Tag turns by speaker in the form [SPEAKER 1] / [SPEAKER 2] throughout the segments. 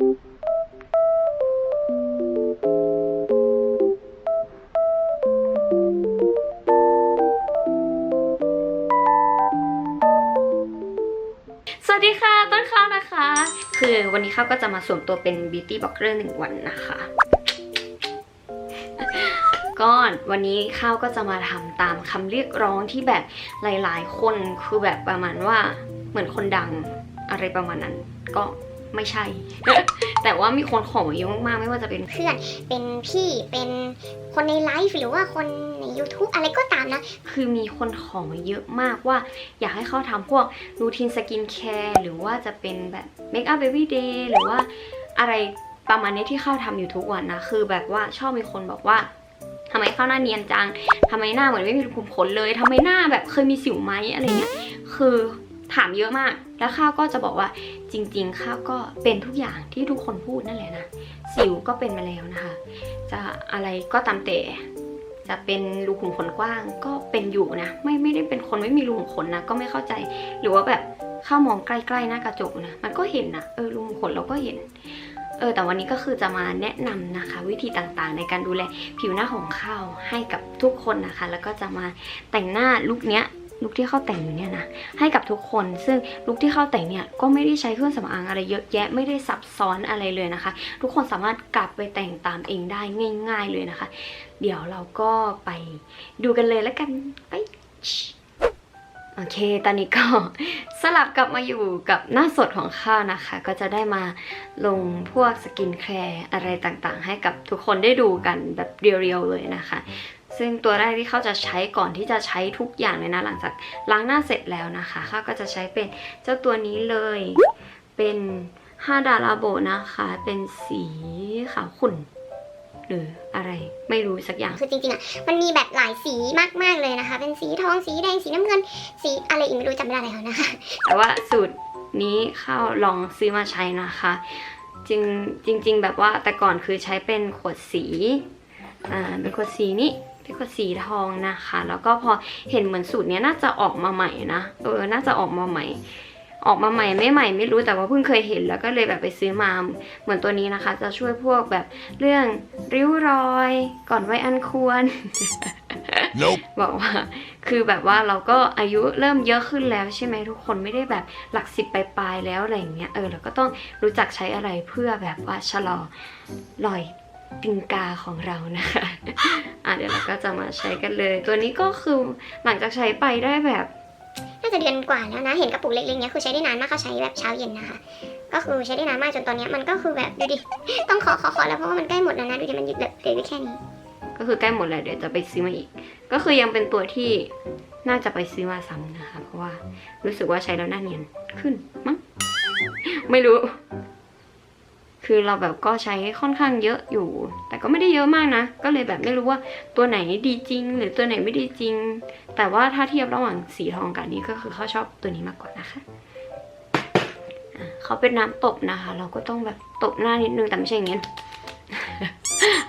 [SPEAKER 1] สวัสดีค่ะ ต้นข้าวนะคะ คือวันนี้ข้าวก็จะมาสวมตัวเป็น beauty blogger หนึ่งวันนะคะ ก็วันนี้ข้าวก็จะมาทำตามคำเรียกร้องที่แบบหลาย ๆ คนคือแบบประมาณว่าเหมือนคนดังอะไรประมาณนั้นก็ ไม่ใช่ แต่ว่ามีคนขอมาเยอะมากๆ ไม่ว่าจะเป็น
[SPEAKER 2] เพื่อน เป็นพี่ เป็นคนในไลฟ์หรือว่าคนใน YouTube อะไรก็ตามนะ
[SPEAKER 1] คือมีคนขอมาเยอะมากว่า อยากให้เขาทำพวกรูทีนสกินแคร์หรือว่าจะเป็นแบบเมคอัพเบบี้เดย์หรือว่าอะไรประมาณนี้ที่เข้าทำอยู่ทุกวันนะ คือแบบว่าชอบมีคนบอกว่าทำไมเข้าหน้าเนียนจังทำไมหน้าเหมือนไม่มีรูขุมขนเลยทำไมหน้าแบบเคยมีสิวไหมอะไรเงี้ย คือ ถามเยอะมาก แล้วข้าวก็จะบอกว่าจริงๆ ข้าวก็เป็นทุกอย่างที่ทุกคนพูดนั่นแหละนะ สิวก็เป็นมาแล้วนะคะ จะอะไรก็ตามแต่ จะเป็นรูขุมขนกว้างก็เป็นอยู่นะ ไม่ไม่ได้เป็นคนไม่มีรูขุมขนนะ ก็ไม่เข้าใจ หรือว่าแบบเข้ามองใกล้ๆหน้ากระจกนะ มันก็เห็นนะเออรูขุมขนเราก็เห็น เออ แต่วันนี้ก็คือจะมาแนะนำนะคะ วิธีต่างๆ ในการดูแลผิวหน้าของข้าวให้กับทุกคนนะคะ แล้วก็จะมาแต่งหน้าลุคเนี้ย ลุคที่เข้าแต่งอยู่เนี่ยนะให้กับทุกคน ซึ่งลุคที่เข้าแต่งเนี่ยก็ไม่ได้ใช้เครื่องสำอางอะไรเยอะแยะไม่ได้ซับซ้อนอะไรเลยนะคะ ทุกคนสามารถกลับไปแต่งตามเองได้ง่าย ๆเลยนะคะ เดี๋ยวเราก็ไปดูกันเลยแล้วกันไปโอเค ตอนนี้ก็สลับกลับมาอยู่กับหน้าสดของข้าวนะคะ ก็จะได้มาลงพวกสกินแคร์อะไรต่างๆ ให้กับทุกคนได้ดูกันแบบเรียวๆเลยนะคะ ซึ่งตัวแรกที่เขาจะใช้ก่อนที่จะใช้ทุกอย่างเลยนะ หลังจากล้างหน้าเสร็จแล้วนะคะข้าวก็จะใช้เป็นเจ้าตัวนี้เลย เป็น5ดาราโบนะคะ เป็นสีขาวขุ่นหรืออะไรไม่รู้สักอย่าง
[SPEAKER 2] คือจริงๆอะมันมีแบบหลายสีมากๆเลยนะคะ เป็นสีทองสีแดงสีน้ำเงิน สีอะไรอีกไม่รู้จำไม่ได้แล้วนะคะ
[SPEAKER 1] แต่ว่าสูตรนี้ข้าวลองซื้อมาใช้นะคะ จริงจริง ๆ แบบว่าแต่ก่อนคือใช้เป็นขวดสีอ่าเป็นขวดสีนี้ เป็นขวดสีทองนะคะ แล้วก็พอเห็นเหมือนสูตรเนี้ยน่าจะออกมาใหม่นะเออน่าจะออกมาใหม่ ออกมาใหม่ไม่ใหม่ไม่รู้แต่ว่าเพิ่งเคยเห็นแล้วก็เลยแบบไปซื้อมาเหมือนตัวนี้นะคะ จะช่วยพวกแบบเรื่องริ้วรอย ก่อนวัยอันควร
[SPEAKER 3] Nope.
[SPEAKER 1] บอกว่าคือแบบว่าเราก็อายุเริ่มเยอะขึ้นแล้วใช่ไหมทุกคนไม่ได้แบบหลักสิบปลายๆแล้วอะไรอย่างเงี้ยเออเราก็ต้องรู้จักใช้อะไรเพื่อแบบว่าชะลอรอยติงกาของเรานะคะ อะเดี๋ยวเราก็จะมาใช้กันเลย ตัวนี้ก็คือหลังจากใช้ไปได้แบบ
[SPEAKER 2] น่าจะเดือนกว่าแล้วนะ เห็นกระปุกเล็กๆเนี้ยคือใช้ได้นานมากเขาใช้แบบเช้าเย็นนะคะ ก็คือใช้ได้นานมากจนตอนนี้มันก็คือแบบดูดิ ต้องขอขอขอแล้วเพราะว่ามันใกล้หมดแล้วนะดูดิมันหยุดแบบเหลือไว้แค่นี้
[SPEAKER 1] ก็คือใกล้หมดแล้วเดี๋ยวจะไปซื้อมาอีก ก็คือยังเป็นตัวที่น่าจะไปซื้อมาซ้ำนะคะ เพราะว่ารู้สึกว่าใช้แล้วหน้าเนียนขึ้นมั้งไม่รู้ คือเราแบบก็ใช้ค่อนข้างเยอะอยู่ แต่ก็ไม่ได้เยอะมากนะ ก็เลยแบบไม่รู้ว่าตัวไหนดีจริง หรือตัวไหนไม่ดีจริง แต่ว่าถ้าเทียบระหว่างสีทองกับนี้ก็คือเขาชอบตัวนี้มากกว่านะคะเขาเป็นน้ำตบนะคะ เราก็ต้องแบบตบหน้านิดนึงแต่ไม่ใช่อย่างงี้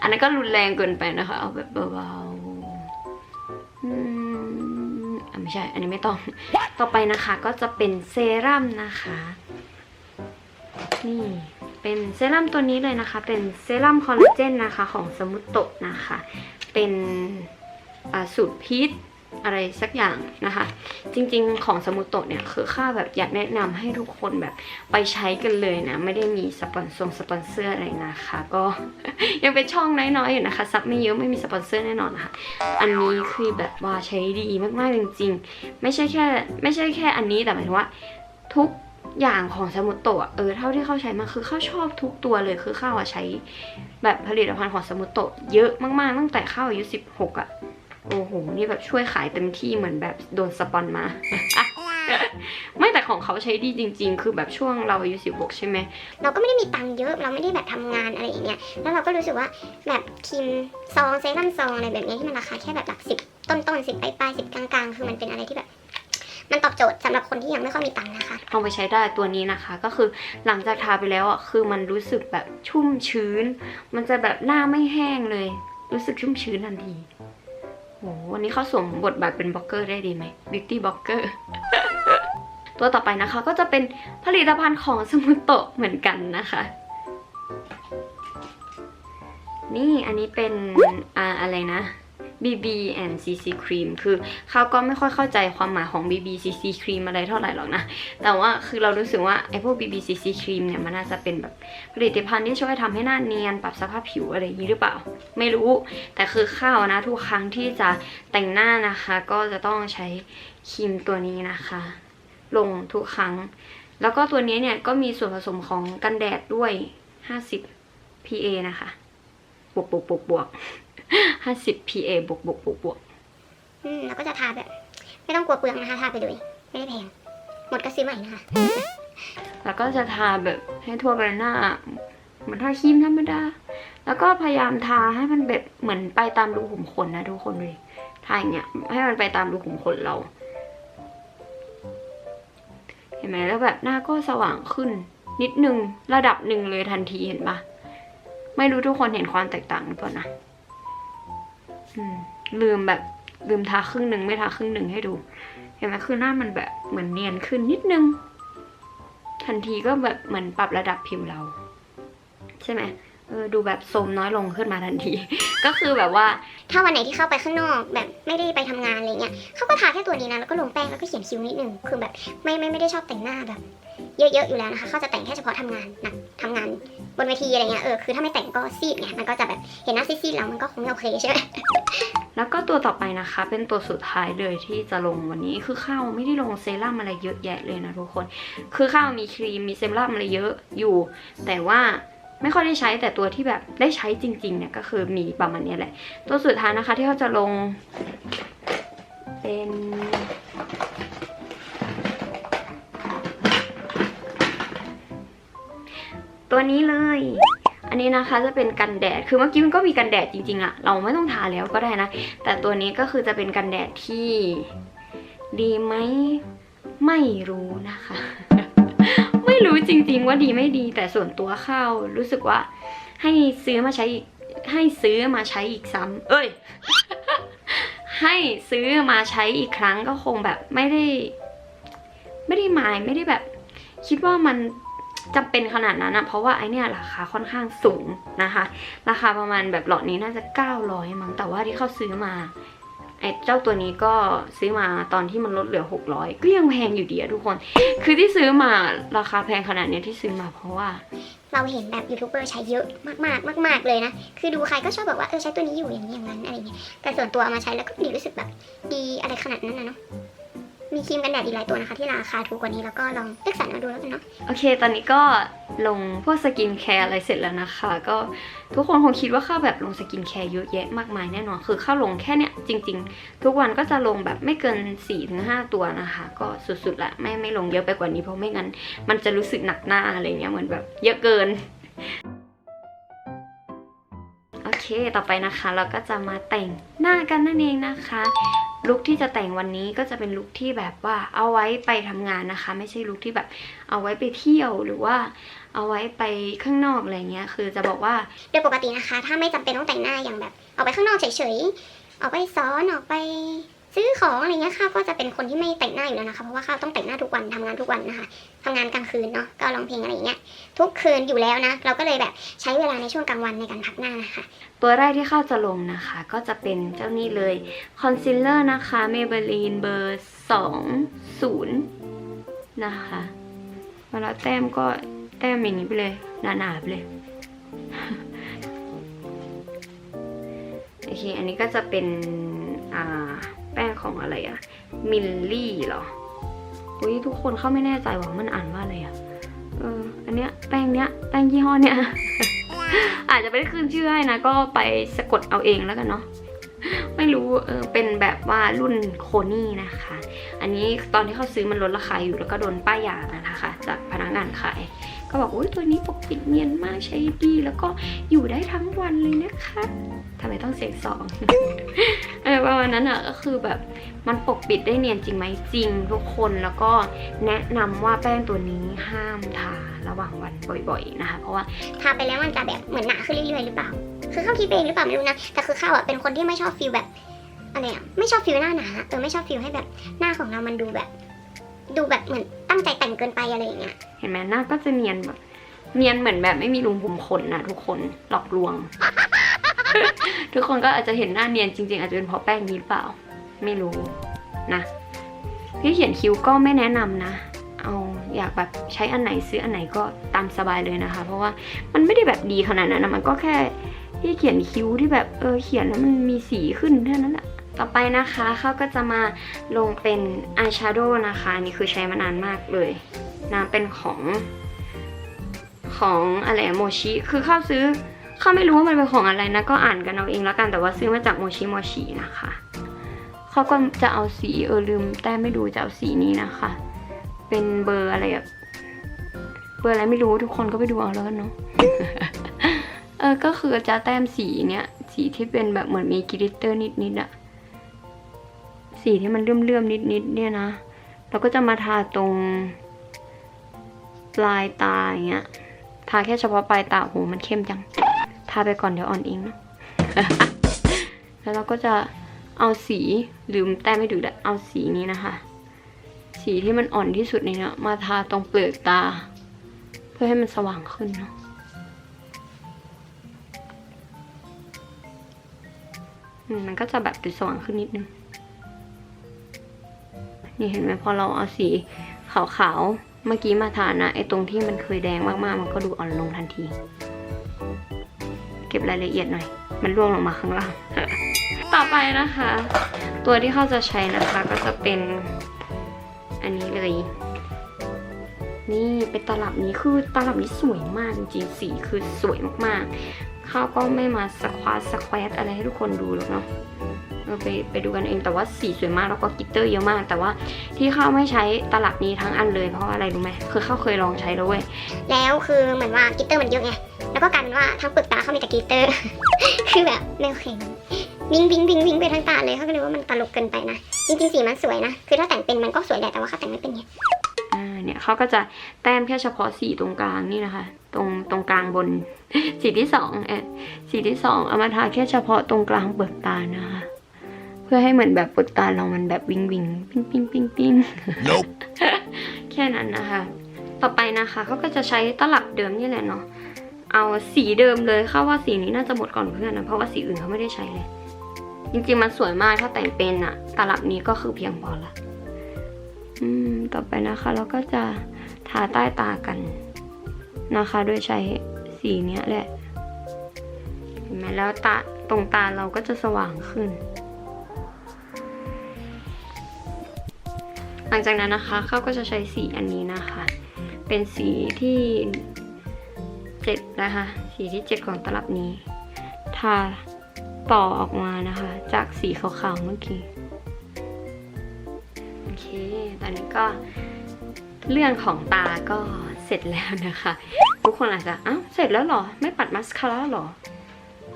[SPEAKER 1] อันนั้นก็รุนแรงเกินไปนะคะ เอาแบบเบาๆอืมอะไม่ใช่ อันนี้ไม่ต้อง ต่อไปนะคะก็จะเป็นเซรั่มนะคะ นี่ เป็นเซรั่มตัวนี้เลยนะคะ เป็นเซรั่มคอลลาเจนนะคะของสมุตโตะนะคะ เป็นสูตรพีชอะไรสักอย่างนะคะ จริงๆของสมุตโตะเนี่ยคือข้าแบบอยากแนะนำให้ทุกคนแบบไปใช้กันเลยนะ ไม่ได้มีสปอนเซอร์สปอนเซอร์อะไรนะคะ ก็ยังเป็นช่องน้อยๆอยู่นะคะซับไม่เยอะไม่มีสปอนเซอร์แน่นอนนะคะอันนี้คือแบบว่าใช้ดีมากๆจริงๆ ไม่ใช่แค่ไม่ใช่แค่อันนี้แต่หมายถึงว่าทุก อย่างของสมุตโตะเออเท่าที่เข้าใช้มาคือเข้าชอบทุกตัวเลยคือเข้าอะใช้แบบผลิตภัณฑ์ของสมุตโตะเยอะมากๆ ตั้งแต่เข้าอายุ16อะโอ้โหนี่แบบช่วยขายเต็มที่เหมือนแบบโดนสปอนมาไม่แต่ของเขาใช้ดีจริง ๆ คือแบบช่วงเราอายุ16 ใช่ไหม
[SPEAKER 2] เราก็ไม่ได้มีตังค์เยอะเราไม่ได้แบบทำงานอะไรอย่างเงี้ยแล้วเราก็รู้สึกว่าแบบครีมซองเซรั่มซองอะไรแบบนี้ที่มันราคาแค่แบบหลักสิบต้นต้นสิบปลายปลายสิบกลางๆ คือมันเป็นอะไรที่แบบ มันตอบโจทย์สำหรับคนที่ยังไม่ค่อยมีตังค์นะคะ
[SPEAKER 1] เอาไปใช้ได้ตัวนี้นะคะ ก็คือหลังจากทาไปแล้วอะคือมันรู้สึกแบบชุ่มชื้น มันจะแบบหน้าไม่แห้งเลย รู้สึกชุ่มชื้นทันทีโหวันนี้เขาสวมบทบาทเป็นบล็อกเกอร์ได้ดีไหมบิวตี้บล็อกเกอร์ตัวต่อไปนะคะก็จะเป็นผลิตภัณฑ์ของสมุตโตะเหมือนกันนะคะ นี่อันนี้เป็นอ่าอะไรนะ BB and CC cream คือเขาก็ไม่ค่อยเข้าใจความหมายของ BB CC cream อะไรเท่าไหร่หรอกนะ แต่ว่าคือเรารู้สึกว่าไอ้พวก BB CC cream เนี่ยมันน่าจะเป็นแบบผลิตภัณฑ์ที่ช่วยทำให้หน้าเนียนปรับสภาพผิวอะไรอย่างนี้หรือเปล่า ไม่รู้ แต่คือข้าวนะทุกครั้งที่จะแต่งหน้านะคะ ก็จะต้องใช้ครีมตัวนี้นะคะ ลงทุกครั้ง แล้วก็ตัวนี้เนี่ยก็มีส่วนผสมของกันแดดด้วย 50 PA นะคะ บวกบวกบวกบวก 50 PA บวกบวกบวกบวก
[SPEAKER 2] อืมแล้วก็จะทาแบบ ไม่ต้องกลัวเปลืองนะคะทาไปเลย ไม่ได้แพง หมดก็ซื้อใหม่นะคะ
[SPEAKER 1] แล้วก็จะทาแบบให้ทั่วใบหน้าเหมือนทาครีมธรรมดา แล้วก็พยายามทาให้มันแบบเหมือนไปตามรูขุมขนนะทุกคนเลยทาอย่างเงี้ยให้มันไปตามรูขุมขนเรา เห็นไหมแล้วแบบหน้าก็สว่างขึ้น นิดนึงระดับหนึ่งเลยทันทีเห็นปะไม่รู้ทุกคนเห็นความแตกต่างหรือเปล่านะอืม ลืมแบบลืมทาครึ่งหนึ่งไม่ทาครึ่งหนึ่งให้ดู เห็นไหมคือหน้ามันแบบเหมือนเนียนขึ้นนิดนึง ทันทีก็แบบเหมือนปรับระดับผิวเรา ใช่ไหม เออดูแบบโทรมน้อยลงขึ้นมาทันที ก็คือแบบว่า
[SPEAKER 2] ถ้าวันไหนที่เข้าไปข้างนอกแบบไม่ได้ไปทำงานอะไรเงี้ยเขาก็ทาแค่ตัวนี้นะแล้วก็ลงแป้งแล้วก็เขียนคิ้วนิดนึงคือแบบไม่ไม่ไม่ได้ชอบแต่งหน้าแบบ เยอะๆอยู่แล้วนะคะเขาจะแต่งแค่เฉพาะทำงานหนักทำงานบนเวทีอะไรเงี้ยเออคือถ้าไม่แต่งก็ซีดไงมันก็จะแบบเห็นหน้าซีดๆแล้วมันก็คงไม่โอเคใช่ไหม
[SPEAKER 1] แล้วก็ตัวต่อไปนะคะ เป็นตัวสุดท้ายเลยที่จะลงวันนี้คือข้าวไม่ได้ลงเซรั่มอะไรเยอะแยะเลยนะทุกคน คือข้าวมีครีมมีเซรั่มอะไรเยอะอยู่ แต่ว่า ไม่ค่อยได้ใช้แต่ตัวที่แบบได้ใช้จริงๆเนี่ยก็คือมีประมาณนี้แหละ ตัวสุดท้ายนะคะที่เขาจะลงเป็นตัวนี้เลย อันนี้นะคะจะเป็นกันแดด คือเมื่อกี้มันก็มีกันแดดจริงๆอะเราไม่ต้องทาแล้วก็ได้นะ แต่ตัวนี้ก็คือจะเป็นกันแดดที่ดีไหม ไม่รู้นะคะ รู้จริง ๆ ว่าดีไม่ดีแต่ส่วนตัวข้าวรู้สึกว่า ให้ซื้อมาใช้ให้ซื้อมาใช้อีกซ้ำเอ้ย ให้ซื้อมาใช้อีกครั้งก็คงแบบไม่ได้ ไม่ได้หมายไม่ได้แบบ คิดว่ามันจำเป็นขนาดนั้นอะเพราะว่าไอเนี่ยราคาค่อนข้างสูงนะคะ ราคาประมาณแบบหลอดนี้น่าจะ 900 มั้งแต่ว่าที่เขาซื้อมา ไอเจ้าตัวนี้ก็ซื้อมาตอนที่มันลดเหลือ 600 ก็ยังแพงอยู่ดีอะทุกคน คือที่ซื้อมาราคาแพงขนาดเนี้ยที่ซื้อมาเพราะว่า
[SPEAKER 2] เราเห็นแบบยูทูบเบอร์ใช้เยอะมากๆมาก ๆเลยนะ คือดูใครก็ชอบบอกว่าเออใช้ตัวนี้อยู่อย่างนี้อย่างนั้นอะไรเงี้ย แต่ส่วนตัวเอามาใช้แล้วก็ไดีรู้สึกแบบดีอะไรขนาดนั้นนะเนาะ มีครีมกันแดดอีกหลายตัวนะคะ ที่ราคาถูกกว่านี้แล้วก็ลองเลือกสรรมาดูแล้วกันเนาะ
[SPEAKER 1] โอเค ตอนนี้ก็ลงพวกสกินแคร์อะไรเสร็จแล้วนะคะ ก็ทุกคนคงคิดว่าข้าวแบบลงสกินแคร์เยอะแยะมากมายแน่นอน คือข้าวลงแค่เนี้ยจริง ๆ ทุกวันก็จะลงแบบไม่เกิน4ี่ถึงหตัวนะคะ ก็สุดๆละไม่ไม่ลงเยอะไปกว่านี้เพราะไม่งั้น มันจะรู้สึกหนักหน้าอะไรเงี้ยเหมือนแบบเยอะเกินโอเค ต่อไปนะคะ เราก็จะมาแต่งหน้ากันนั่นเองนะคะ ลุคที่จะแต่งวันนี้ก็จะเป็นลุคที่แบบว่าเอาไว้ไปทำงานนะคะ ไม่ใช่ลุคที่แบบเอาไว้ไปเที่ยวหรือว่าเอาไว้ไปข้างนอกอะไรเงี้ยคือจะบอกว่า
[SPEAKER 2] โดยปกตินะคะ ถ้าไม่จำเป็นต้องแต่งหน้าอย่างแบบออกไปข้างนอกเฉยๆออกไปซ้อนออกไป ซื้อของอะไรเงี้ยข้าวก็จะเป็นคนที่ไม่แต่งหน้าอยู่แล้วนะคะเพราะว่าข้าวต้องแต่งหน้าทุกวันทำงานทุกวันนะคะทำงานกลางคืนเนาะก็ร้องเพลงอะไรอย่างเงี้ยทุกคืนอยู่แล้วนะเราก็เลยแบบใช้เวลาในช่วงกลางวันในการพักหน้านะคะ
[SPEAKER 1] ตัวแรกที่ข้าจะลงนะคะ ก็จะเป็นเจ้านี่เลยคอนซีลเลอร์นะคะ Maybelline เบอร์20นะคะเวลาแต้มก็แต้มอย่างนี้ไปเลยหนาๆไปเลยโอเคอันนี้ก็จะเป็นอ่า แป้งของอะไรอะมิลลี่เหรออุ้ยทุกคนเข้าไม่แน่ใจว่ามันอ่านว่าอะไรอะเอออันเนี้ยแป้งเนี้ยแป้งยี่ห้อเนี้ยอาจจะไม่ได้ขึ้นชื่อให้นะ ก็ไปสะกดเอาเองแล้วกันเนาะ ไม่รู้เออเป็นแบบว่ารุ่นโคนี่นะคะ อันนี้ตอนที่เขาซื้อมันลดราคาอยู่แล้วก็โดนป้ายยานะคะ จากพนักงานขาย ก็บอกอุ้ยตัวนี้ปกปิดเนียนมากใช้ดีแล้วก็อยู่ได้ทั้งวันเลยนะคะทำไมต้องเสียงสองเออประมาณนั้นอะก็คือแบบมันปกปิดได้เนียนจริงไหมจริงทุกคนแล้วก็แนะนำว่าแป้งตัวนี้ห้ามทา ระหว่างวันบ่อยๆนะคะ เพราะว่า
[SPEAKER 2] ทาไปแล้วมันจะแบบเหมือนหนาขึ้นเรื่อยๆหรือเปล่า คือเข้าคิดเองหรือเปล่าไม่รู้นะ แต่คือเข้าอะเป็นคนที่ไม่ชอบฟิลแบบอะไรอะไม่ชอบฟิลหน้าหนาเออไม่ชอบฟิลให้แบบหน้าของเรามันดูแบบ ดูแบบเหมือนตั้งใจแต่งเกินไปอะไรอย่างเงี้ย
[SPEAKER 1] เห็นไหมหน้าก็จะเนียนแบบเนียนเหมือนแบบไม่มีรูขุมขนนะทุกคนหลอกลวง ทุกคนก็อาจจะเห็นหน้าเนียนจริง ๆ อาจจะเป็นเพราะแป้งนี้หรือเปล่า ไม่รู้นะ พี่เขียนคิ้วก็ไม่แนะนำนะ อยากแบบใช้อันไหนซื้ออันไหนก็ตามสบายเลยนะคะ เพราะว่ามันไม่ได้แบบดีขนาดนั้นนะมันก็แค่ที่เขียนคิ้วที่แบบเออเขียนแล้วมันมีสีขึ้นเท่านั้นแหละต่อไปนะคะเขาก็จะมาลงเป็นอายแชโดว์นะคะนี่คือใช้มานานมากเลยนะเป็นของของอะไรโมชิคือเข้าซื้อข้าไม่รู้ว่ามันเป็นของอะไรนะก็อ่านกันเอาเองแล้วกันแต่ว่าซื้อมาจากโมชิโมชินะคะเขาก็จะเอาสีเออลืมแต้มไม่ดูจะเอาสีนี้นะคะ เป็นเบอร์อะไรอะเบอร์อะไรไม่รู้ทุกคนก็ไปดูเอาแล้วกันเนาะเออ ก็คือจะแต้มสีเนี้ยสีที่เป็นแบบเหมือนมีกลิตเตอร์นิดๆอะสีที่มันเลื่อมๆนิดๆเนี่ยนะเราก็จะมาทาตรงปลายตาอย่างเงี้ย ทาแค่เฉพาะปลายตาโหมันเข้มจัง ทาไปก่อนเดี๋ยวอ่อนเองเนาะแล้วเราก็จะเอาสีลืมแต้มไม่ดูดเอาสีนี้นะคะ สีที่มันอ่อนที่สุดในเนี้มาทาตรงเปลือกตา เพื่อให้มันสว่างขึ้นเนาะมมันก็จะแบบดูสว่างขึ้นนิดนึง นี่เห็นไหมพอเราเอาสีขาวๆ เมื่อกี้มาทานะไอ้ตรงที่มันเคยแดงมากๆ มันก็ดูอ่อนลงทันที เก็บรายละเอียดหน่อย มันร่วงลงมาข้างล่าง ต่อไปนะคะ ตัวที่เขาจะใช้นะคะก็จะเป็น อันนี้เลย นี่เป็นตลับนี้คือตลับนี้สวยมากจริงๆสีคือสวยมากๆเขาก็ไม่มาสควาสแควตอะไรให้ทุกคนดูหรอกเนาะเออไปไปดูกันเองแต่ว่าสีสวยมากแล้วก็กิตเตอร์เยอะมาก แต่ว่าที่เขาไม่ใช้ตลับนี้ทั้งอันเลยเพราะอะไรรู้ไหมคือเขาเคยลองใช้แล้วเว้ย
[SPEAKER 2] แล้วคือเหมือนว่ากิตเตอร์มันเยอะไงแล้วก็กลายเป็นว่าทั้งเปลือกตาเขามีแต่กิตเตอร์ คือแบบไม่โอเค วิงวิงวิงวิงไปทั้งตาเลยเขาก็เลยว่ามันตลกเกินไปนะ จริงๆสีมันสวยนะ คือถ้าแต่งเป็นมันก็สวยแหละแต่ว่าเขาแต่งไม่เป็นไง
[SPEAKER 1] อ่าเนี่ยเขาก็จะแต้มแค่เฉพาะสีตรงกลางนี่นะคะ ตรงตรงกลางบน สีที่สองเออสีที่สองเอามาทาแค่เฉพาะตรงกลางเปลือกตานะคะ เพื่อให้เหมือนแบบเปลือกตาเรามันแบบวิงวิงปิ้งปิ้งปิ้งปิ้ง
[SPEAKER 3] Nope.
[SPEAKER 1] แค่นั้นนะคะ ต่อไปนะคะเขาก็จะใช้ตลับเดิมนี่แหละเนาะเอาสีเดิมเลยเข้าว่าสีนี้น่าจะหมดก่อนเพื่อนนะเพราะว่าสีอื่นเขาไม่ได้ใช้เลย จริงๆมันสวยมากถ้าแต่งเป็นอะตลับนี้ก็คือเพียงพอละอืมต่อไปนะคะ เราก็จะทาใต้ตากันนะคะ โดยใช้สีเนี้ยแหละเห็นไหมแล้วตาตรงตาเราก็จะสว่างขึ้น หลังจากนั้นนะคะเขาก็จะใช้สีอันนี้นะคะ เป็นสีที่เจ็ดนะคะ สีที่เจ็ดของตลับนี้ ทา ต่อออกมานะคะ จากสีขาวๆเมื่อกี้โอเค ตอนนี้ก็เรื่องของตาก็เสร็จแล้วนะคะ ทุกคนอาจจะอ้าวเสร็จแล้วหรอ ไม่ปัดมัสคาร่าหรอ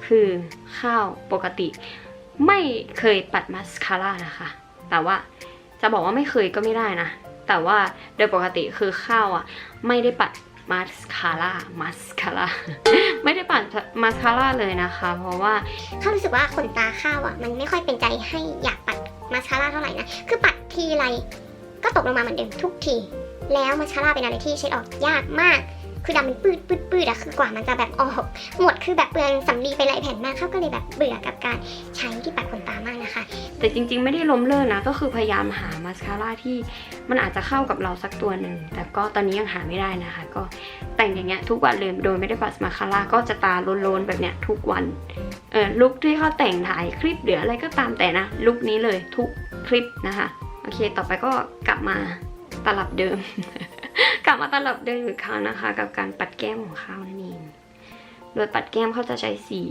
[SPEAKER 1] คือข้าวปกติ ไม่เคยปัดมัสคาร่านะคะ แต่ว่าจะบอกว่าไม่เคยก็ไม่ได้นะ แต่ว่าโดยปกติคือข้าวอะ ไม่ได้ปัด มัสคาร่ามัสคาร่าไม่ได้ปัดมัสคาร่าเลยนะคะ เพราะว่า
[SPEAKER 2] เขารู้สึกว่าขนตาข้าวอะ มันไม่ค่อยเป็นใจให้อยากปัดมาสคาร่าเท่าไหร่นะ คือปัดทีไรก็ตกลงมาเหมือนเดิมทุกที แล้วมาสคาร่าเป็นอะไรที่เช็ดออกยากมาก คือดำเป็นปืดปืดปืดอะคือกว่ามันจะแบบออกหมดคือแบบเปลืองสำลีไปหลายแผ่นมากเขาก็เลยแบบเบื่อกับการใช้ที่ปัดขนตามากนะคะ
[SPEAKER 1] แต่จริงๆไม่ได้ล้มเลิกนะ ก็คือพยายามหามาสคาร่าที่มันอาจจะเข้ากับเราสักตัวหนึ่ง แต่ก็ตอนนี้ยังหาไม่ได้นะคะ ก็แต่งอย่างเงี้ยทุกวันเลยโดยไม่ได้ปัดมาสคาร่าก็จะตาโลนๆแบบเนี้ยทุกวันเออลุคที่เขาแต่งถ่ายคลิปหรืออะไรก็ตามแต่นะลุคนี้เลยทุกคลิปนะคะ โอเค ต่อไปก็กลับมาตลับเดิม กลับมาตลับเดิมอีกครั้งนะคะ กับการปัดแก้มของเขานั่นเองโดยปัดแก้มเขาจะใช้สี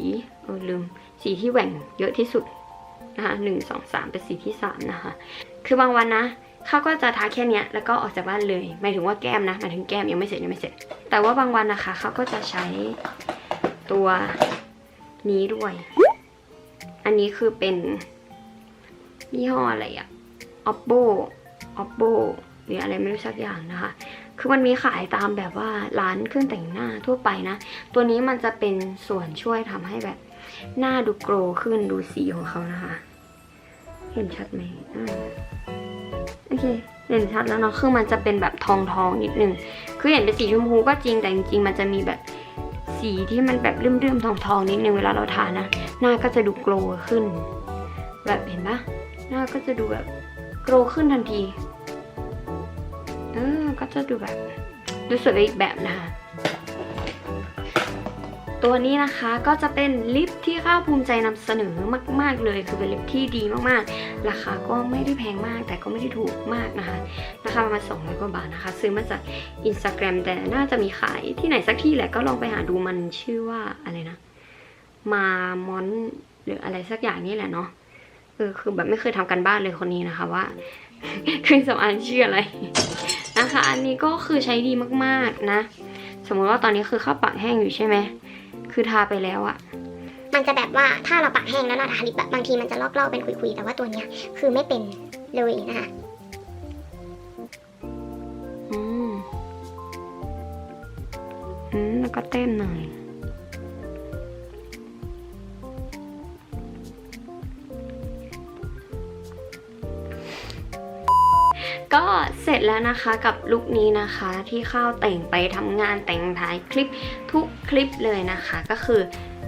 [SPEAKER 1] เออลืมสีที่แหว่งเยอะที่สุดนะคะหนึ่งสองสามเป็นสีที่สามนะคะ คือบางวันนะเขาก็จะทาแค่เนี้ยแล้วก็ออกจากบ้านเลยหมายถึงว่าแก้มนะหมายถึงแก้มยังไม่เสร็จยังไม่เสร็จ แต่ว่าบางวันนะคะเขาก็จะใช้ตัวนี้ด้วย อันนี้คือเป็นยี่ห้ออะไรอะ oppo oppo หรืออะไรไม่รู้สักอย่างนะคะ คือมันมีขายตามแบบว่าร้านเครื่องแต่งหน้าทั่วไปนะ ตัวนี้มันจะเป็นส่วนช่วยทำให้แบบหน้าดูโกรขึ้นดูสีของเขานะคะ เห็นชัดไหมอโอเค เห็นชัดแล้วเนาะ คือมันจะเป็นแบบทองทองนิดนึง คือเห็นเป็นสีชมพูก็จริงแต่จริงๆมันจะมีแบบสีที่มันแบบเรื่มๆทองทองๆนิดนึงเวลาเราทานะ หน้าก็จะดูโกลว์ขึ้น แบบเห็นปะหน้าก็จะดูแบบโกลว์ขึ้นทันที จะดูแบบดูสวยอีกแบบนะคะตัวนี้นะคะก็จะเป็นลิปที่ข้าวภูมิใจนำเสนอมาก ๆเลย คือเป็นลิปที่ดีมากๆ ราคาก็ไม่ได้แพงมากแต่ก็ไม่ได้ถูกมากนะคะราคาประมาณ200กว่าบาทนะคะ ซื้อมาจาก Instagram แต่น่าจะมีขายที่ไหนสักที่แหละก็ลองไปหาดูมันชื่อว่าอะไรนะ มามอนหรืออะไรสักอย่างนี่แหละเนาะเออคือแบบไม่เคยทำกันบ้านเลยคนนี้นะคะว่าเครื่องสำอางชื่ออะไร นะคะ อันนี้ก็คือใช้ดีมากๆนะ สมมติว่าตอนนี้คือข้าวปากแห้งอยู่ใช่ไหม คือทาไปแล้วอะ
[SPEAKER 2] มันจะแบบว่าถ้าเราปากแห้งแล้วเราทาลิปแบบบางทีมันจะลอกๆเป็นขุยๆ แต่ว่าตัวเนี้ยคือไม่เป็นเลยนะคะ
[SPEAKER 1] อืม อืม แล้วก็เต้นหน่อย ก็เสร็จแล้วนะคะกับลุคนี้นะคะที่ข้าวแต่งไปทำงานแต่งถ่ายคลิปทุกคลิปเลยนะคะ ก็คือ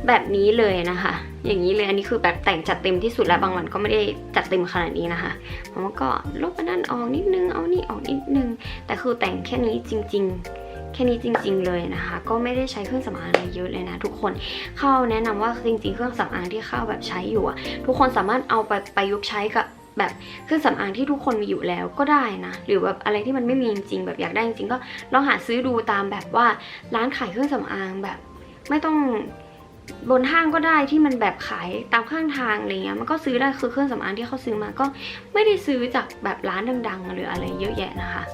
[SPEAKER 1] แบบนี้เลยนะคะ อย่างนี้เลยอันนี้คือแบบแต่งจัดเต็มที่สุดแล้วบางวันก็ไม่ได้จัดเต็มขนาดนี้นะคะผมก็ลบนนั้นออกนิดนึงเอานี่ออกนิดนึง แต่คือแต่งแค่นี้จริง ๆแค่นี้จริงๆเลยนะคะ ก็ไม่ได้ใช้เครื่องสำอางอะไรเยอะเลยนะทุกคนเข้าแนะนำว่าจริงๆ เครื่องสำอางที่เข้าแบบใช้อยู่ทุกคนสามารถเอาไปประยุกต์ใช้กับ แบบเครื่องสำอางที่ทุกคนมีอยู่แล้วก็ได้นะ หรือแบบอะไรที่มันไม่มีจริงๆแบบอยากได้จริงๆก็ลองหาซื้อดูตามแบบว่าร้านขายเครื่องสำอางแบบ ไม่ต้องบนห้างก็ได้ที่มันแบบขายตามข้างทางอะไรเงี้ยมันก็ซื้อได้คือเครื่องสำอางที่เขาซื้อมาก็ไม่ได้ซื้อจากแบบร้านดัง ๆ หรืออะไรเยอะแยะนะคะ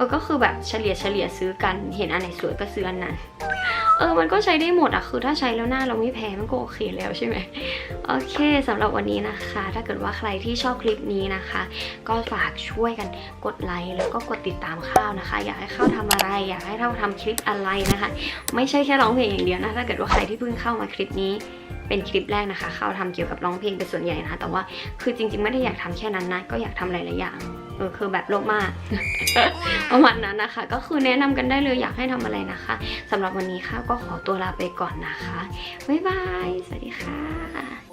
[SPEAKER 1] ออก็คือแบบเฉลี่ยเฉลี่ยซื้อกันเห็นอันไหนสวยก็ซื้ออันนั้นเออมันก็ใช้ได้หมดอะคือถ้าใช้แล้วหน้าเราไม่แพ้มันก็โอเคแล้วใช่ไหมโอเคสำหรับวันนี้นะคะ ถ้าเกิดว่าใครที่ชอบคลิปนี้นะคะ ก็ฝากช่วยกันกดไลค์แล้วก็กดติดตามข้าวนะคะ อยากให้ข้าวทำอะไร อยากให้ข้าวทำคลิปอะไรนะคะ ไม่ใช่แค่ร้องเพลงอย่างเดียวนะถ้าเกิดว่าใครที่เพิ่งเข้ามาคลิปนี้เป็นคลิปแรกนะคะข้าวทำเกี่ยวกับร้องเพลงเป็นส่วนใหญ่นะคะแต่ว่าคือจริงๆ ไม่ได้อยากทำแค่นั้นนะ ก็อยากทำหลายๆอย่าง ออคือแบบโลภมากประมาณนั้นนะคะ ก็คือแนะนำกันได้เลยอยากให้ทำอะไรนะคะสำหรับวันนี้ข้าวก็ขอตัวลาไปก่อนนะคะบ๊ายบายสวัสดีค่ะ